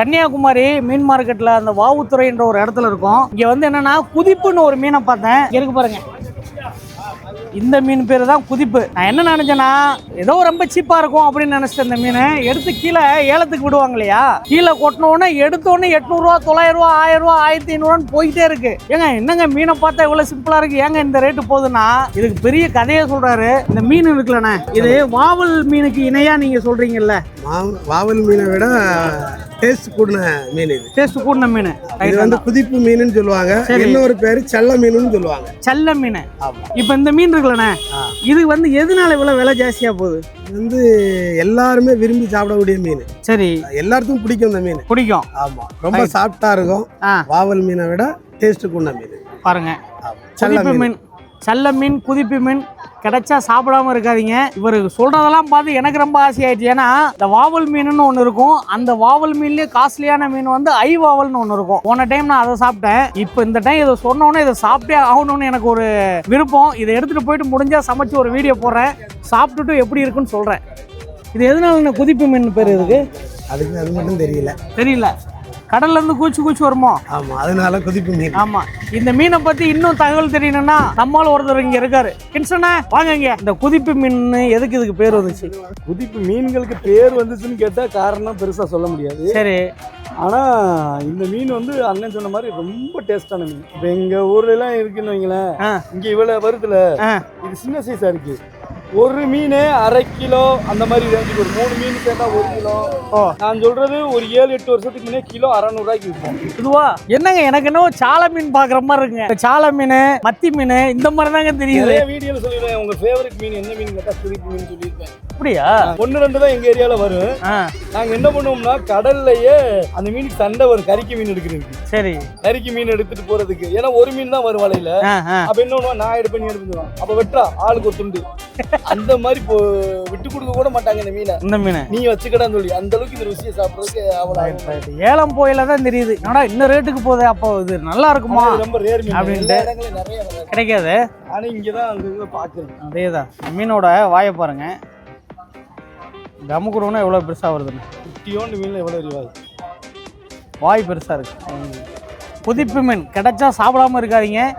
கன்னியாகுமரி மீன் மார்க்கெட்ல அந்த வாவுத்துறைன்ற ஒரு இடத்துல இருக்கும். இங்க வந்து என்னன்னா குதிப்புன்னு ஒரு மீனை பார்த்தேன். இருக்கு பாருங்க. இந்த மீன் பேர் தான் குதிப்பு. நான் என்ன நினைச்சேன்னா ஏதோ ரொம்ப சீப்பா இருக்கும் அப்படின்னு நினைச்சிட்டேன் இந்த மீன் எடுத்து கீழே ஏலத்துக்கு விடுவாங்க இல்லையா? கீழே கொட்டின உடனே எடுத்த உடனே எட்நூறுவா தொள்ளாயிரம் ரூபா ஆயிரம் ரூபா ஆயிரத்தி ஐநூறுவான்னு போயிட்டே இருக்கு. ஏங்க என்னங்க மீனை பார்த்தா இவ்வளவு சிம்பிளா இருக்கு? ஏங்க இந்த ரேட்டு போகுதுன்னா? இதுக்கு பெரிய கதையை சொல்றாரு. இந்த மீன் இருக்குல்லண்ணே. இது வாவல் மீனுக்கு இணையா நீங்க சொல்றீங்கல்ல? மாவு- வாவல் மீனை விட டேஸ்ட் கூடின மீன் இது. டேஸ்ட் கூடின மீன். இது வந்து குதிப்பு மீனுன்னு சொல்லுவாங்க. இன்னொரு பேரு செல்ல மீனுன்னு சொல்லுவாங்க. செல்ல மீன். இப்போ இந்த மீன் இருக்குல்லண்ணே. இது வந்து எதனால இவ்வளவு விலை ஜாஸ்தியா போகுது? இது வந்து எல்லாருமே விரும்பி சாப்பிடக்கூடிய மீன். சரி. எல்லாருக்கும் பிடிக்கும் இந்த மீன். பிடிக்கும். ஆமா. ரொம்ப சாஃப்டா இருக்கும். வாவல் மீனை விட டேஸ்ட் கூடின மீன். பாருங்க. செல்ல மீன். மீன். செல்ல மீன் குதிப்பு மீன் கிடைச்சா சாப்பிடாம இருக்காதீங்க. இவர் சொல்றதெல்லாம் பார்த்து எனக்கு ரொம்ப ஆசையாயிடுச்சு ஏன்னா இந்த வாவல் மீனுன்னு ஒன்று இருக்கும். அந்த வாவல் மீன்லயே காஸ்ட்லியான மீன் வந்து ஐ வாவல்னு ஒன்று இருக்கும். போன டைம் நான் அதை சாப்பிட்டேன். இப்போ இந்த டைம் இதை சொன்னோன்னே இதை சாப்பிட்டே ஆகணும்னு எனக்கு ஒரு விருப்பம். இதை எடுத்துட்டு போயிட்டு முடிஞ்சா சமைச்சு ஒரு வீடியோ போடுறேன். சாப்பிட்டுட்டு எப்படி இருக்குன்னு சொல்றேன். இது எதனால குதிப்பு மீன் பேர் இதுக்கு அதுக்கு அது மட்டும் தெரியல. தெரியல. கடல்ல இருந்து கூச்சு கூச்சு வருமோ? ஆமா அதனால குதிப்பு மீன். ஆமா. இந்த மீனை பத்தி இன்னும் தகவல் தெரியணும்னா நம்மால ஒருத்தர் இங்க இருக்காரு. கின்சனா வாங்க இங்க. இந்த குதிப்பு மீன் எதுக்கு இதுக்கு பேர் வந்துச்சு? குதிப்பு மீன்களுக்கு பேர் வந்துச்சுன்னு கேட்டால் காரணம் பெருசாக சொல்ல முடியாது. சரி. ஆனால் இந்த மீன் வந்து அண்ணன் சொன்ன மாதிரி ரொம்ப டேஸ்டான மீன். இப்போ எங்கள் ஊர்லலாம் இருக்குன்னு வைங்களேன். இங்கே இவ்வளோ வருதுல. இது சின்ன சைஸாக இருக்கு. ஒரு மீன் அரை கிலோ அந்த மாதிரி ரேஞ்சுக்கு ஒரு மூணு மீன் சேர்ந்தா ஒரு கிலோ. நான் சொல்றது ஒரு ஏழு எட்டு வருஷத்துக்கு முன்னே கிலோ அறநூறுவாய்க்கு விற்போம். இதுவா? என்னங்க எனக்கு என்ன சாலை மீன் பாக்குற மாதிரி இருக்குங்க. சாலை மீன் மத்தி மீன் இந்த மாதிரி தாங்க தெரியுது. வீடியோவில் சொல்லிடுவேன். உங்க ஃபேவரட் மீன் என்ன மீன் கேட்டால் குதிப்பு மீன் சொல்லியிருப்பேன். அப்படியா? ஒன்று ரெண்டு தான் எங்கள் ஏரியாவில் வரும். ஆ. நாங்கள் என்ன பண்ணுவோம்னா கடல்லையே அந்த மீனுக்கு சண்டை வரும். கறிக்கு மீன் எடுக்கிறதுக்கு. சரி. கறிக்கு மீன் எடுத்துட்டு போறதுக்கு. ஏன்னா ஒரு மீன் தான் வரும் வலையில. அப்ப என்ன நான் எடுப்பேன் எடுப்பேன் அப்ப வெட்டுறா. ஆளுக்கு ஒரு துண்டு. அந்த மாதிரி இப்போ விட்டு கொடுக்க கூட மாட்டாங்க இந்த மீனை. இந்த மீன். நீ வச்சுக்கடான்னு சொல்லி. அந்த அளவுக்கு இந்த ருசியை சாப்பிடுறதுக்கு அவ்வளவு ஏலம் போயில தான் தெரியுது. என்னடா இந்த ரேட்டுக்கு போகுது அப்போ இது நல்லா இருக்குமா? ரொம்ப ரேர் மீன். அப்படின்ட்டு. நிறைய. கிடைக்காது. ஆனா இங்கதான் அங்க இங்க பாக்குறேன். அதேதான். மீனோட வாயை பாருங்க. கமுக்குறோன்னா எவ்வளோ பெருசாக வருதுன்னு. குட்டியோண்டு மீன்ல எவ்வளவு ரூபாய் வாய் பெருசாக இருக்கு. புதிப்பு மீன். கிடைச்சா சாப்பிடாம இருக்காதீங்க.